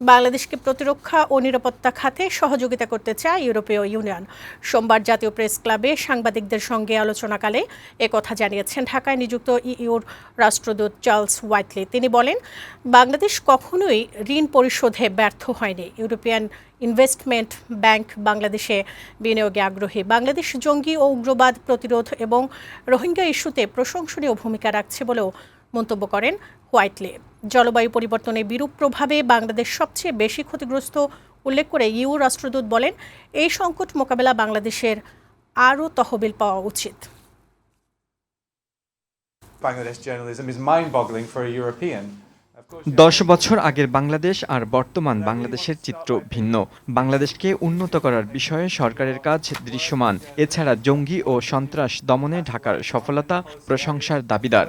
বাংলাদেশকে প্রতিরক্ষা ও নিরাপত্তা খাতে সহযোগিতা করতে চায় ইউরোপীয় ইউনিয়ন। সোমবার জাতীয় প্রেস ক্লাবে সাংবাদিকদের সঙ্গে আলোচনাকালে একথা জানিয়েছেন ঢাকায় নিযুক্ত ইইউর রাষ্ট্রদূত চার্লস ওয়াইটলি তিনি বলেন, বাংলাদেশ কখনোই ঋণ পরিশোধে ব্যর্থ হয়নি। ইউরোপিয়ান ইনভেস্টমেন্ট ব্যাংক বাংলাদেশে বিনিয়োগে আগ্রহী। বাংলাদেশ জঙ্গি ও উগ্রবাদ প্রতিরোধ এবং রোহিঙ্গা ইস্যুতে প্রশংসনীয় ভূমিকা রাখছে বলেও মন্তব্য করেন হোয়াইটলে জলবায়ু পরিবর্তনের বিরূপ প্রভাবে বাংলাদেশ সবচেয়ে বেশি ক্ষতিগ্রস্ত, উল্লেখ করে ইউ রাষ্ট্রদূত বলেন, এই সংকট মোকাবেলা বাংলাদেশের আরও তহবিল পাওয়া উচিত Bangladesh journalism is mind-boggling for a European. দশ বছর আগের বাংলাদেশ আর বর্তমান বাংলাদেশের চিত্র ভিন্ন। বাংলাদেশকে উন্নত করার বিষয়ে সরকারের কাজ দৃশ্যমান। এছাড়া জঙ্গি ও সন্ত্রাস দমনে ঢাকার সফলতা প্রশংসার দাবিদার।